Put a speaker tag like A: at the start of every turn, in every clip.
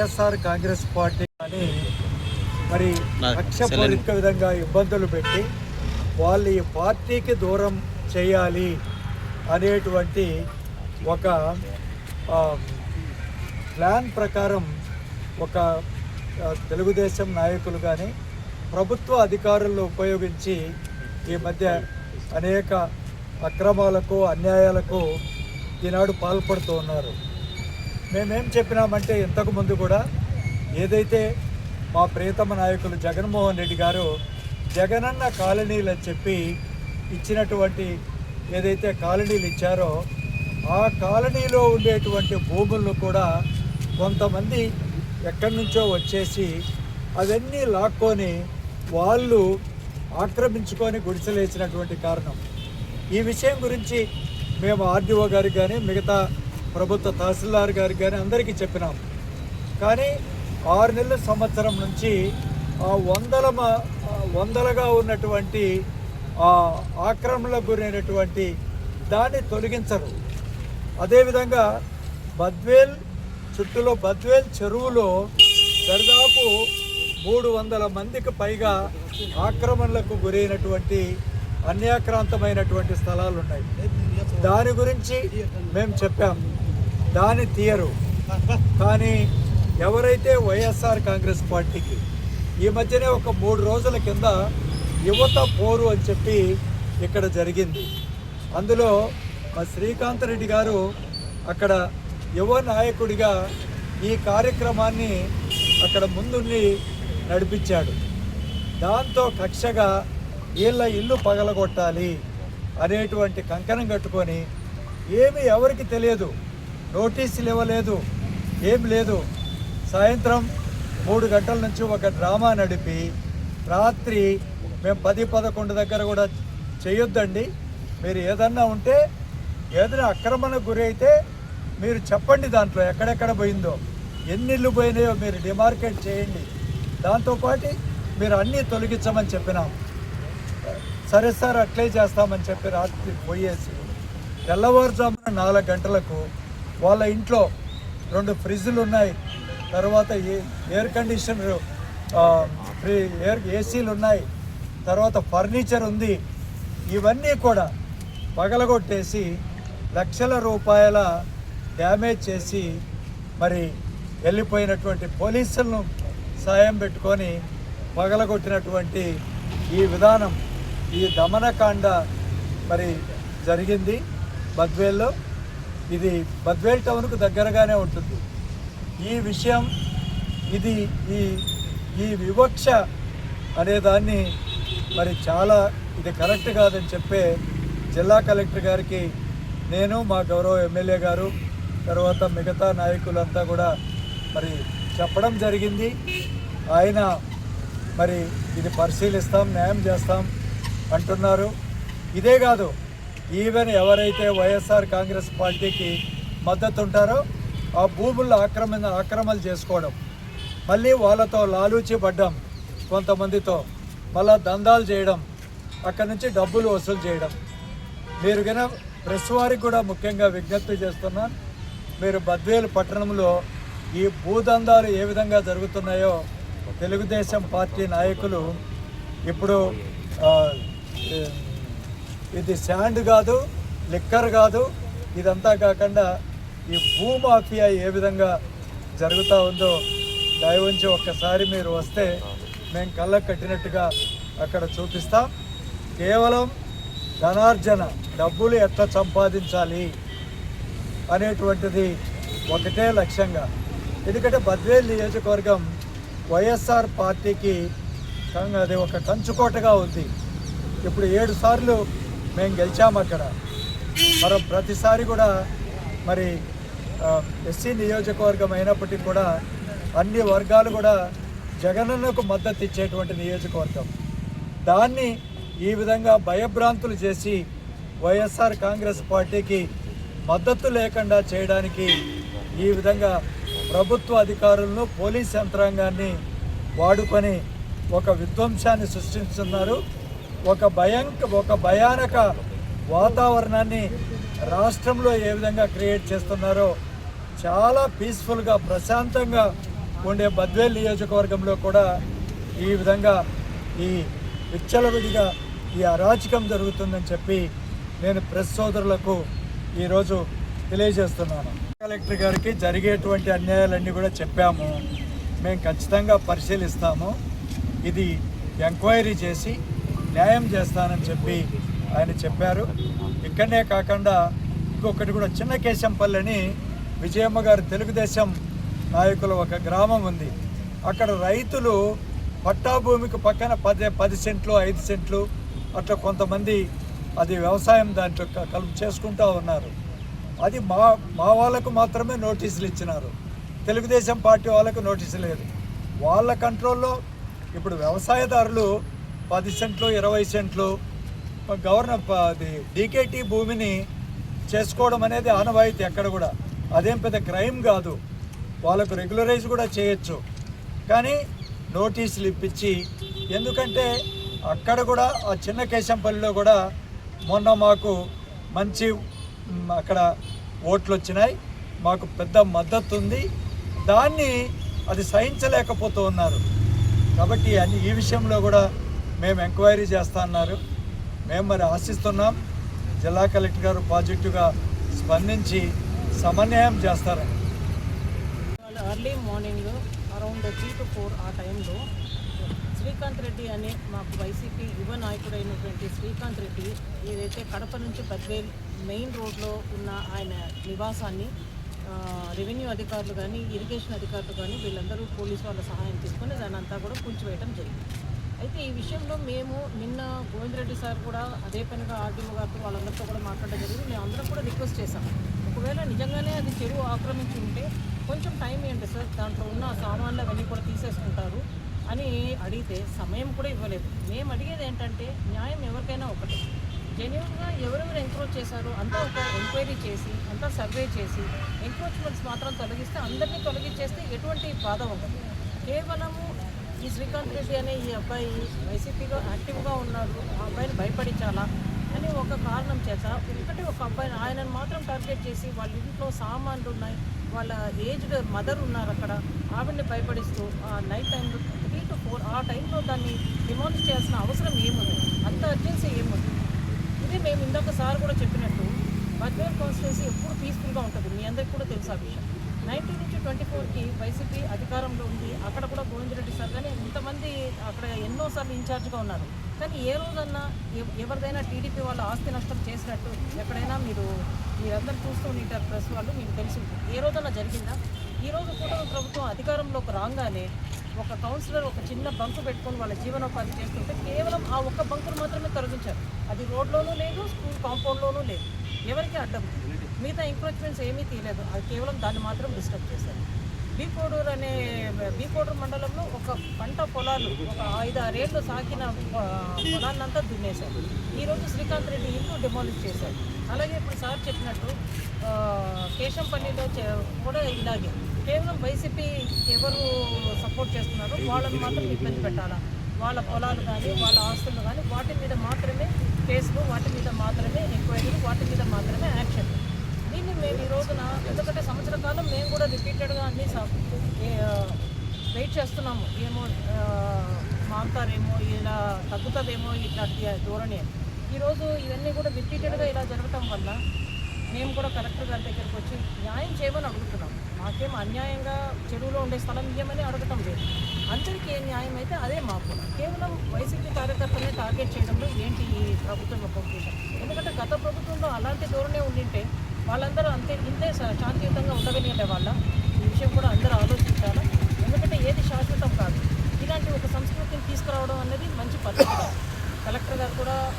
A: YSR Congress party అని మరి లక్ష్యపూరిత విధంగా ఇబ్బందులు పెట్టి వాళ్ళు ఈ పార్టీకి దూరం చేయాలి అనేటువంటి ఒక ప్లాన్ ప్రకారం ఒక తెలుగుదేశం నాయకులు కానీ ప్రభుత్వ అధికారులను ఉపయోగించి ఈ మధ్య అనేక అక్రమాలకు అన్యాయాలకు ఈనాడు పాల్పడుతూ ఉన్నారు. మేమేం చెప్పినామంటే ఇంతకు ముందు కూడా ఏదైతే మా ప్రియతమ నాయకులు జగన్మోహన్ రెడ్డి గారు జగనన్న కాలనీలు అని చెప్పి ఇచ్చినటువంటి ఏదైతే కాలనీలు ఇచ్చారో ఆ కాలనీలో ఉండేటువంటి భూములను కూడా కొంతమంది ఎక్కడి నుంచో వచ్చేసి అవన్నీ లాక్కొని వాళ్ళు ఆక్రమించుకొని గుడిసెలేసినటువంటి కారణం. ఈ విషయం గురించి మేము ఆర్డీఓ గారికి కానీ మిగతా ప్రభుత్వ తహసీల్దార్ గారికి కానీ అందరికీ చెప్పినాం. కానీ ఆరు నెలల సంవత్సరం నుంచి ఆ వందల మ- వందలుగా ఉన్నటువంటి ఆక్రమణలకు గురైనటువంటి దాన్ని తొలగించరు. అదేవిధంగా బద్వేల్ చుట్టూలో బద్వేల్ చెరువులో దరిదాపు మూడు వందల మందికి పైగా ఆక్రమణలకు గురైనటువంటి అన్యాక్రాంతమైనటువంటి స్థలాలు ఉన్నాయి దాని గురించి మేము చెప్పాము దాన్ని తీయరు. కానీ ఎవరైతే వైఎస్ఆర్ కాంగ్రెస్ పార్టీకి ఈ మధ్యనే ఒక మూడు రోజుల కింద యువత పోరు అని చెప్పి ఇక్కడ జరిగింది. అందులో మా శ్రీకాంత్ రెడ్డి గారు అక్కడ యువ నాయకుడిగా ఈ కార్యక్రమాన్ని అక్కడ ముందుండి నడిపించాడు. దాంతో కక్షగా వీళ్ళ ఇల్లు పగలగొట్టాలి అనేటువంటి కంకణం కట్టుకొని ఏమి ఎవరికి తెలియదు. నోటీసులు ఇవ్వలేదు ఏం లేదు. సాయంత్రం మూడు గంటల నుంచి ఒక డ్రామా నడిపి రాత్రి మేము పది పదకొండు దగ్గర కూడా చేయొద్దండి. మీరు ఏదన్నా ఉంటే ఏదైనా అక్రమణకు గురి అయితే మీరు చెప్పండి దాంట్లో ఎక్కడెక్కడ పోయిందో. ఎన్ని ఇల్లు పోయినాయో మీరు డిమార్కెట్ చేయండి. దాంతోపాటు మీరు అన్నీ తొలగించమని చెప్పినాం. సరే సార్ అట్లే చేస్తామని చెప్పి రాత్రి పోయేసి తెల్లవారుజామున నాలుగు గంటలకు వాళ్ళ ఇంట్లో రెండు ఫ్రిడ్జ్లు ఉన్నాయి. తర్వాత A- air conditioner free air ఏసీలు ఉన్నాయి. తర్వాత ఫర్నిచర్ ఉంది. ఇవన్నీ కూడా పగలగొట్టేసి లక్షల రూపాయల డ్యామేజ్ చేసి మరి వెళ్ళిపోయినటువంటి పోలీసులను సాయం పెట్టుకొని పగలగొట్టినటువంటి ఈ విధానం ఈ దమనకాండ మరి జరిగింది బద్వేల్లో. ఇది బద్వేల్ టౌన్కు దగ్గరగానే ఉంటుంది. ఈ విషయం ఇది ఈ ఈ వివక్ష అనే దాన్ని మరి చాలా ఇది కరెక్ట్ కాదని చెప్పే జిల్లా కలెక్టర్ గారికి నేను మా గౌరవ ఎమ్మెల్యే గారు తర్వాత మిగతా నాయకులంతా కూడా మరి చెప్పడం జరిగింది. ఆయన మరి ఇది పరిశీలిస్తాం న్యాయం చేస్తాం అంటున్నారు. ఇదే కాదు ఈవెన్ ఎవరైతే వైఎస్ఆర్ కాంగ్రెస్ పార్టీకి మద్దతు ఉంటారో ఆ భూముల్లో ఆక్రమణ ఆక్రమణలు చేసుకోవడం మళ్ళీ వాళ్ళతో లాలూచి పడ్డం కొంతమందితో మళ్ళా దందాలు చేయడం అక్కడి నుంచి డబ్బులు వసూలు చేయడం. మీరు కన్నా ప్రెస్ వారికి కూడా ముఖ్యంగా విజ్ఞప్తి చేస్తున్నాను మీరు బద్వేలు పట్టణంలో ఈ భూదందాలు ఏ విధంగా జరుగుతున్నాయో తెలుగుదేశం పార్టీ నాయకులు ఇప్పుడు ఇది శాండ్ కాదు లిక్కర్ కాదు. ఇదంతా కాకుండా ఈ భూమాఫియా ఏ విధంగా జరుగుతూ ఉందో దయవుంచి ఒక్కసారి మీరు వస్తే మేము కళ్ళకు కట్టినట్టుగా అక్కడ చూపిస్తాం. కేవలం ధనార్జన డబ్బులు ఎట్లా సంపాదించాలి అనేటువంటిది ఒకటే లక్ష్యంగా. ఎందుకంటే బద్వేల్ నియోజకవర్గం వైఎస్ఆర్ పార్టీకి అది ఒక కంచుకోటగా ఉంది. ఇప్పుడు ఏడు సార్లు మేము గెలిచాము అక్కడ. మనం ప్రతిసారి కూడా మరి ఎస్సీ నియోజకవర్గం అయినప్పటికీ కూడా అన్ని వర్గాలు కూడా జగనన్నకు మద్దతు ఇచ్చేటువంటి నియోజకవర్గం. దాన్ని ఈ విధంగా భయభ్రాంతులు చేసి వైఎస్ఆర్ కాంగ్రెస్ పార్టీకి మద్దతు లేకుండా చేయడానికి ఈ విధంగా ప్రభుత్వ అధికారులను పోలీస్ యంత్రాంగాన్ని వాడుకొని ఒక విధ్వంసాన్ని సృష్టిస్తున్నారు. ఒక భయంక ఒక భయానక వాతావరణాన్ని రాష్ట్రంలో ఏ విధంగా క్రియేట్ చేస్తున్నారో చాలా పీస్ఫుల్గా ప్రశాంతంగా ఉండే బద్వేల్ నియోజకవర్గంలో కూడా ఈ విధంగా ఈ విచ్చలవిడిగా ఈ అరాచకం జరుగుతుందని చెప్పి నేను ప్రెస్ సోదరులకు ఈరోజు తెలియజేస్తున్నాను. కలెక్టర్ గారికి జరిగేటువంటి అన్యాయాలన్నీ కూడా చెప్పాము. మేము ఖచ్చితంగా పరిశీలిస్తాము. ఇది ఎంక్వైరీ చేసి న్యాయం చేస్తానని చెప్పి ఆయన చెప్పారు. ఇక్కడనే కాకుండా ఇంకొకటి కూడా చిన్న కేశంపల్లి అని విజయమ్మ గారు తెలుగుదేశం నాయకుల ఒక గ్రామం ఉంది. అక్కడ రైతులు పట్టా భూమికి పక్కన పది పది సెంట్లు ఐదు సెంట్లు అట్లా కొంతమంది అది వ్యవసాయం దాంట్లో కలుపు చేసుకుంటూ ఉన్నారు. అది మా మా వాళ్ళకు మాత్రమే నోటీసులు ఇచ్చినారు. తెలుగుదేశం పార్టీ వాళ్ళకు నోటీసు లేదు. వాళ్ళ కంట్రోల్లో ఇప్పుడు వ్యవసాయదారులు పది సెంట్లు ఇరవై సెంట్లు. గవర్నర్ అది డీకేటీ భూమిని చేసుకోవడం అనేది ఆనవాయితీ ఎక్కడ కూడా. అదేం పెద్ద క్రైమ్ కాదు. వాళ్ళకు రెగ్యులరైజ్ కూడా చేయొచ్చు. కానీ నోటీసులు ఇప్పించి ఎందుకంటే అక్కడ కూడా ఆ చిన్న కేశంపల్లిలో కూడా మొన్న మాకు మంచి అక్కడ ఓట్లు వచ్చినాయి మాకు పెద్ద మద్దతు ఉంది దాన్ని అది సహించలేకపోతూ ఉన్నారు. కాబట్టి అన్ని ఈ విషయంలో కూడా మేము ఎంక్వైరీ చేస్తా అన్నారు. మేము మరి ఆశిస్తున్నాం జిల్లా కలెక్టర్ గారు పాజిటివ్గా స్పందించి సమన్వయం చేస్తారని.
B: Early morning around three to four ఆ టైంలో శ్రీకాంత్ రెడ్డి అనే మాకు వైసీపీ యువ నాయకుడైనటువంటి శ్రీకాంత్ రెడ్డి ఏదైతే కడప నుంచి బద్వేల్ మెయిన్ రోడ్లో ఉన్న ఆయన నివాసాన్ని రెవెన్యూ అధికారులు కానీ ఇరిగేషన్ అధికారులు కానీ వీళ్ళందరూ పోలీసు వాళ్ళ సహాయం తీసుకొని దాన్ని అంతా కూడా కూల్చివేయడం జరిగింది. అయితే ఈ విషయంలో మేము నిన్న గోవిందరెడ్డి సార్ కూడా అదే పనిగా ఆర్డీఓ గారితో వాళ్ళందరితో కూడా మాట్లాడడం జరిగింది. మేము అందరం కూడా రిక్వెస్ట్ చేశాం. ఒకవేళ నిజంగానే అది చెరువు ఆక్రమించి ఉంటే కొంచెం టైం ఏంటి సార్. దాంట్లో ఉన్న సామాన్లు అవన్నీ కూడా తీసేసుకుంటారు అని అడిగితే సమయం కూడా ఇవ్వలేదు. మేము అడిగేది ఏంటంటే న్యాయం ఎవరికైనా ఒకటే. జెన్యున్గా ఎవరెవరు ఎంక్రోచ్ చేశారో అంతా ఒక ఎంక్వైరీ చేసి అంతా సర్వే చేసి ఎంక్రోచ్మెంట్స్ మాత్రం తొలగిస్తే అందరినీ తొలగించేస్తే ఎటువంటి బాధ ఉండదు. కేవలము ఈ శ్రీకాంత్ రెడ్డి అనే ఈ అబ్బాయి వైసీపీలో యాక్టివ్గా ఉన్నాడు. ఆ అబ్బాయిని భయపడించాలా అని ఒక కారణం చేత ఒకటి ఒక అబ్బాయిని ఆయనను మాత్రం టార్గెట్ చేసి వాళ్ళ ఇంట్లో సామాన్లు ఉన్నాయి వాళ్ళ ఏజ్డ్ మదర్ ఉన్నారు అక్కడ. ఆవిడని భయపడిస్తూ ఆ నైట్ టైంలో త్రీ టు ఫోర్ ఆ టైంలో దాన్ని డిమాండ్ చేయాల్సిన అవసరం ఏముంది? అంత అర్జెన్సీ ఏముంది? ఇది మేము ఇందాక సార్ కూడా చెప్పినట్టు బద్వేర్ కాన్స్టిట్యున్సీ ఎప్పుడు పీస్ఫుల్గా ఉంటుంది. మీ అందరికీ కూడా తెలుసు ఆ విషయం. నైన్టీన్ నుంచి ట్వంటీ ఫోర్కి వైసీపీ అధికారంలో ఉంది. అక్కడ కూడా గోవిందరెడ్డి సార్ కానీ ఇంతమంది అక్కడ ఎన్నోసార్లు ఇన్ఛార్జ్గా ఉన్నారు. కానీ ఏ రోజన్నా ఎవరిదైనా టీడీపీ వాళ్ళు ఆస్తి నష్టం చేసినట్టు ఎక్కడైనా మీరు మీరందరూ చూస్తూ ఉంటారు ప్రెస్ వాళ్ళు మీకు తెలిసి ఏ రోజన్నా జరిగిందా? ఈ రోజు కూడా ప్రభుత్వం అధికారంలోకి రాగానే ఒక కౌన్సిలర్ ఒక చిన్న బంకు పెట్టుకొని వాళ్ళ జీవనోపాధి చేస్తుంటే కేవలం ఆ ఒక్క బంకును మాత్రమే తొలగించారు. అది రోడ్లోనూ లేదు స్కూల్ కాంపౌండ్లోనూ లేదు. ఎవరికి అడ్డం? మిగతా ఎంక్రోచ్మెంట్స్ ఏమీ తీయలేదు. అది కేవలం దాన్ని మాత్రం డిస్టర్బ్ చేశారు. బీకోడూరు అనే బీకోడూరు మండలంలో ఒక పంట పొలాలు ఒక ఐదు ఆరేళ్ళు సాకిన ఆ, పొలాన్నంతా దున్నేశారు. ఈరోజు శ్రీకాంత్ రెడ్డి ఇల్లు డిమాలిష్ చేశారు. అలాగే ఇప్పుడు సార్ చెప్పినట్టు కేశంపల్లిలో చే- కూడా ఇలాగే. కేవలం వైసీపీ ఎవరు సపోర్ట్ చేస్తున్నారో వాళ్ళని మాత్రం ఇబ్బంది పెట్టాలా? వాళ్ళ పొలాలు కానీ వాళ్ళ ఆస్తులు కానీ వాటి మీద మాత్రమే కేసులు వాటి మీద మాత్రమే ఎంక్వైరీలు వాటి మీద మాత్రమే యాక్షన్ దీన్ని మేము ఈ రోజున ఎందుకంటే సంవత్సర కాలం మేము కూడా రిపీటెడ్గా అన్ని వెయిట్ చేస్తున్నాము. ఏమో ఆ, మారుతారేమో ఇలా తగ్గుతుందేమో ఇట్లాంటి ధోరణి. అని. ఈరోజు ఇవన్నీ కూడా రిపీటెడ్గా ఇలా జరగటం వల్ల మేము కూడా కలెక్టర్ గారి దగ్గరికి వచ్చి న్యాయం చేయమని అడుగుతున్నాం. మాకేం అన్యాయంగా చెరువులో ఉండే స్థలం ఇవ్వమని అడగటం లేదు. అందరికీ ఏ న్యాయం అయితే అదే మాకు. కేవలం వైసీపీ కార్యకర్తలనే టార్గెట్ చేయడం ఈ ప్రభుత్వం యొక్క ఉద్దేశం. ఎందుకంటే గత ప్రభుత్వంలో అలాంటి ధోరణే ఉండింటే వాళ్ళందరూ అంతే ఇంతే శా- శాంతియుతంగా ఉండగలిగే వాళ్ళ. ఈ విషయం కూడా అందరూ ఆలోచించాలి? ఎందుకంటే ఏది శాశ్వతం కాదు. ఇలాంటి ఒక సంస్కృతిని తీసుకురావడం అనేది మంచి పద్ధతి కలెక్టర్ గారు కూడా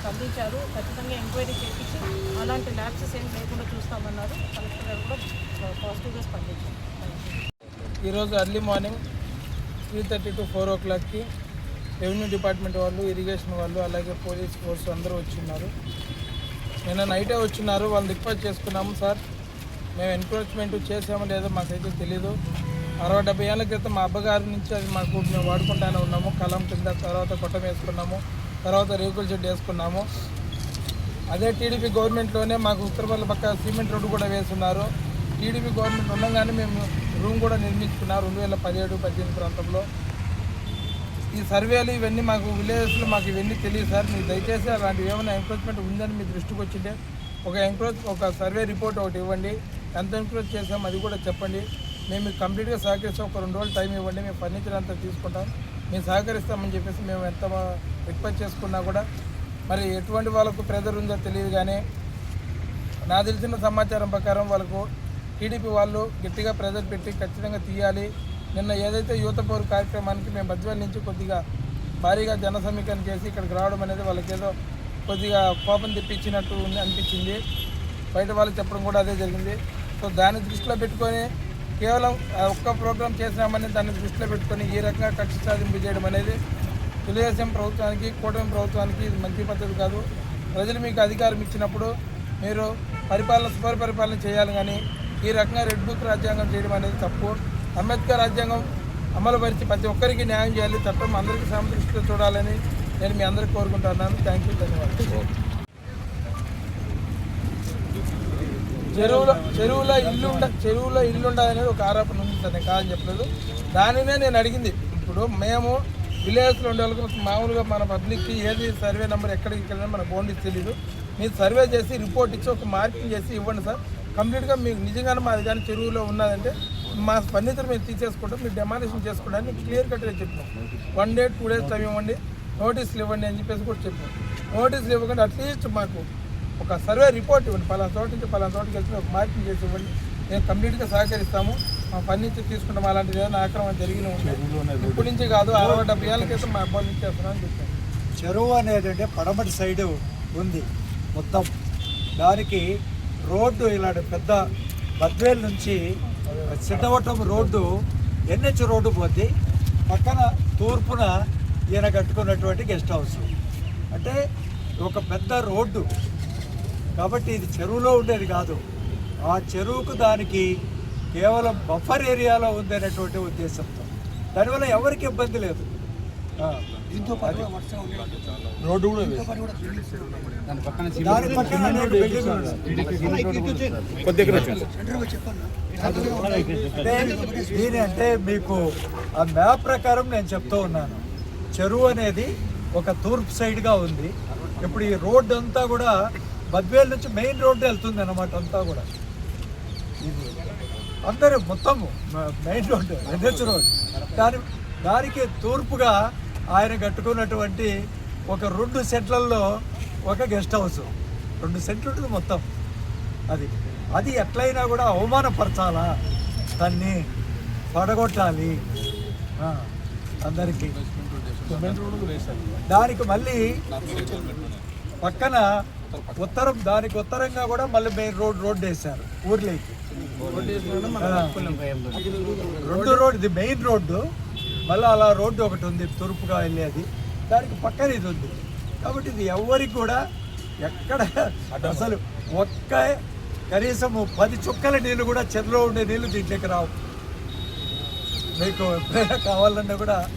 B: స్పందించారు. ఖచ్చితంగా ఎంక్వైరీ చేయించి అలాంటి ల్యాబ్సెస్ ఏం లేకుండా చూస్తామన్నారు. కలెక్టర్ గారు కూడా పాజిటివ్గా స్పందించారు.
C: ఈరోజు early morning three thirty to four ఓ క్లాక్కి రెవెన్యూ డిపార్ట్మెంట్ వాళ్ళు ఇరిగేషన్ వాళ్ళు అలాగే పోలీస్ ఫోర్స్ అందరూ వచ్చిన్నారు. నిన్న నైటే వచ్చిన్నారు వాళ్ళు రిక్వెస్ట్ చేసుకున్నాము సార్. మేము ఎన్క్రోచ్మెంట్ చేసామో లేదో మాకైతే తెలీదు. అరవై డెబ్బై ఏళ్ళ క్రితం మా అబ్బగారి నుంచి అది మాకు మేము వాడుకుంటానే ఉన్నాము. కలం కింద తర్వాత కొట్టం వేసుకున్నాము. తర్వాత రేకుల షెడ్ వేసుకున్నాము. అదే టీడీపీ గవర్నమెంట్లోనే మాకు ఉత్తరపల్లి పక్క సిమెంట్ రోడ్డు కూడా వేస్తున్నారు టీడీపీ గవర్నమెంట్ ఉండగానే మేము రూమ్ కూడా నిర్మించుకున్నాం. రెండు వేల పదిహేడు పద్దెనిమిది ప్రాంతంలో. ఈ సర్వేలు ఇవన్నీ మాకు విలేజెస్లో మాకు ఇవన్నీ తెలియదు సార్. మీరు దయచేసి అలాంటివి ఏమైనా ఎంక్రోచ్మెంట్ ఉందని మీ దృష్టికి వచ్చింటే ఒక ఎంక్రోచ్ ఒక సర్వే రిపోర్ట్ ఒకటి ఇవ్వండి. ఎంత ఎంక్రోచ్ చేసాం అది కూడా చెప్పండి. మేము మీకు కంప్లీట్గా సహకరిస్తాం. ఒక రెండు రోజులు టైం ఇవ్వండి. మేము ఫర్నిచర్ అంతా తీసుకుంటాం. మేము సహకరిస్తామని చెప్పేసి మేము ఎంత రిక్వెస్ట్ చేసుకున్నా కూడా మరి ఎటువంటి వాళ్ళకు ప్రెజర్ ఉందో తెలియదు కానీ నా తెలిసిన సమాచారం ప్రకారం వాళ్ళకు టీడీపీ వాళ్ళు గట్టిగా ప్రెజర్ పెట్టి ఖచ్చితంగా తీయాలి. నిన్న ఏదైతే యువత పౌరు కార్యక్రమానికి మేము బద్వేల్ నుంచి కొద్దిగా భారీగా జన సమీకరణ చేసి ఇక్కడికి రావడం అనేది వాళ్ళకేదో కొద్దిగా కోపం తెప్పించినట్టు ఉంది అనిపించింది. బయట వాళ్ళు చెప్పడం కూడా అదే జరిగింది. సో దాన్ని దృష్టిలో పెట్టుకొని కేవలం ఆ ఒక్క ప్రోగ్రాం చేసినామని దాన్ని దృష్టిలో పెట్టుకొని ఈ రకంగా కక్ష సాధింపు చేయడం అనేది తెలుగుదేశం ప్రభుత్వానికి కూటమి ప్రభుత్వానికి ఇది మంచి పద్ధతి కాదు. ప్రజలు మీకు అధికారం ఇచ్చినప్పుడు మీరు పరిపాలన సుపరిపరిపాలన చేయాలి కానీ ఈ రకంగా రెడ్ బుక్ రాజ్యాంగం చేయడం అనేది తప్పు. అంబేద్కర్ రాజ్యాంగం అమలు పరిచి ప్రతి ఒక్కరికి న్యాయం చేయాలి చట్టం అందరికీ సమదృష్టిలో చూడాలని నేను మీ అందరికీ కోరుకుంటున్నాను. థ్యాంక్ యూ ధన్యవాదాలు. చెరువులో చెరువులో ఇల్లు ఉండ చెరువులో ఇల్లు ఉండదనేది ఒక ఆరోపణ ఉంది సార్ నేను కాదని చెప్పలేదు. దానినే నేను అడిగింది. ఇప్పుడు మేము విలేజ్లో ఉండే వాళ్ళకి మామూలుగా మన పబ్లిక్కి ఏది సర్వే నెంబర్ ఎక్కడికి వెళ్ళినా మన బౌండరీస్ తెలియదు మీరు సర్వే చేసి రిపోర్ట్ ఇచ్చి ఒక మార్కింగ్ చేసి ఇవ్వండి సార్. కంప్లీట్గా మీకు నిజంగానే మాది కానీ చెరువులో ఉన్నదంటే మా స్పందితులు మేము తీసేసుకుంటాం మీరు డెమాలిషన్ చేసుకోవడానికి క్లియర్ కట్గా చెప్పినాం. One day two days time ఇవ్వండి నోటీసులు ఇవ్వండి అని చెప్పేసి కూడా చెప్పినాం. నోటీసులు ఇవ్వకుండా అట్లీస్ట్ మాకు ఒక సర్వే రిపోర్ట్ ఇవ్వండి. పలానా చోట నుంచి పలానా చోటుకి వెళ్తే ఒక మార్కింగ్ చేసి ఇవ్వండి. మేము కంప్లీట్గా సహకరిస్తాము. మా పని నుంచి తీసుకుంటాం. అలాంటిది ఏదైనా ఆక్రమణ జరిగిన ఇప్పటి నుంచి కాదు అరవై డెబ్బై ఏళ్ళ క్రితం మా అబ్బాయి నుంచి చేస్తున్నాం అని చెప్పాను
A: చెరువు అనేది అంటే పడమటి సైడు ఉంది మొత్తం. దానికి రోడ్డు ఇలాంటి పెద్ద బద్వేల్ నుంచి సిద్ధవటం రోడ్డు ఎన్హెచ్ రోడ్డు పోద్ది. పక్కన తూర్పున ఈయన కట్టుకున్నటువంటి గెస్ట్ హౌస్. అంటే ఒక పెద్ద రోడ్డు. కాబట్టి ఇది చెరువులో ఉండేది కాదు. ఆ చెరువుకు దానికి కేవలం బఫర్ ఏరియాలో ఉంది అనేటువంటి ఉద్దేశంతో. దానివల్ల ఎవరికి ఇబ్బంది లేదు. అనేక బిల్డింగులు ఉన్నాయి. అంటే దీని అంటే మీకు ఆ మ్యాప్ ప్రకారం నేను చెప్తూ ఉన్నాను. చెరువు అనేది ఒక తూర్పు సైడ్గా ఉంది. ఇప్పుడు ఈ రోడ్డు అంతా కూడా బద్వేల్ నుంచి మెయిన్ రోడ్డు వెళ్తుంది అనమాట అంతా కూడా. ఇది అందరూ మొత్తము మెయిన్ రోడ్డు ఎన్హెచ్ రోడ్ దాని దానికి తూర్పుగా ఆయన కట్టుకున్నటువంటి ఒక రెండు సెంట్లలో ఒక గెస్ట్ హౌస్. రెండు సెంట్లు ఉంటుంది మొత్తం. అది. అది ఎట్లయినా కూడా అవమానపరచాలా? దాన్ని పడగొట్టాలి. అందరికీ. దానికి మళ్ళీ పక్కన ఉత్తరం దానికి ఉత్తరంగా కూడా మళ్ళీ మెయిన్ రోడ్ రోడ్ వేశారు ఊర్లోకి. రెండు రోడ్ ఇది మెయిన్ రోడ్డు. మళ్ళీ అలా రోడ్డు ఒకటి ఉంది తూర్పుగా వెళ్ళేది. దానికి పక్కన ఇది ఉంది. కాబట్టి ఇది ఎవరికి కూడా ఎక్కడ అసలు ఒక్క కనీసం పది చుక్కల నీళ్ళు కూడా చెరువులో ఉండే నీళ్ళు దీంట్లోకి రావు. మీకు ఎప్పుడైనా కావాలన్నా కూడా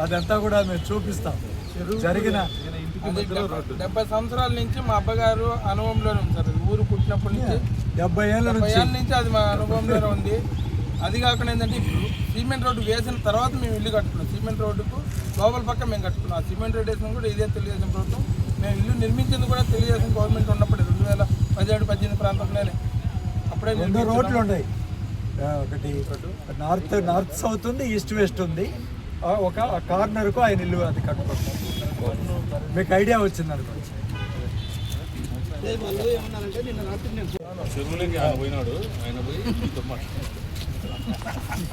A: అదంతా కూడా మేము చూపిస్తాం. జరిగిన
C: డెబ్బై- సంవత్సరాల నుంచి మా అబ్బగారు అనుభవంలోనే ఉంది సార్. ఊరు పుట్టినప్పటి నుంచి
A: డెబ్బై ఏళ్ళ
C: డెబ్బై
A: నుంచి.
C: ఏళ్ళ నుంచి అది మా అనుభవంలోనే ఉంది. అది కాకుండా ఏంటంటే ఇప్పుడు సిమెంట్ రోడ్డు వేసిన తర్వాత మేము ఇల్లు కట్టుకున్నాం. సిమెంట్ రోడ్డుకు లోపల పక్క మేము కట్టుకున్నాం. ఆ సిమెంట్ రోడ్ వేసిన కూడా ఇదే తెలుగుదేశం ప్రభుత్వం? మేము ఇల్లు నిర్మించింది కూడా తెలుగుదేశం గవర్నమెంట్ ఉన్నప్పుడు రెండు వేల పదిహేడు పద్దెనిమిది ప్రాంతంలోనే. అప్పుడే
A: రెండు. రోడ్లు ఉన్నాయి. ఒకటి నార్త్ నార్త్ సౌత్ ఉంది ఈస్ట్ వెస్ట్ ఉంది. ఒక కార్నర్కు ఆయన ఇల్లు అది కట్టుకుంటాం మీకు ఐడియా వచ్చింది
D: ఆయన పోయినాడు. ఆయన పోయి いい。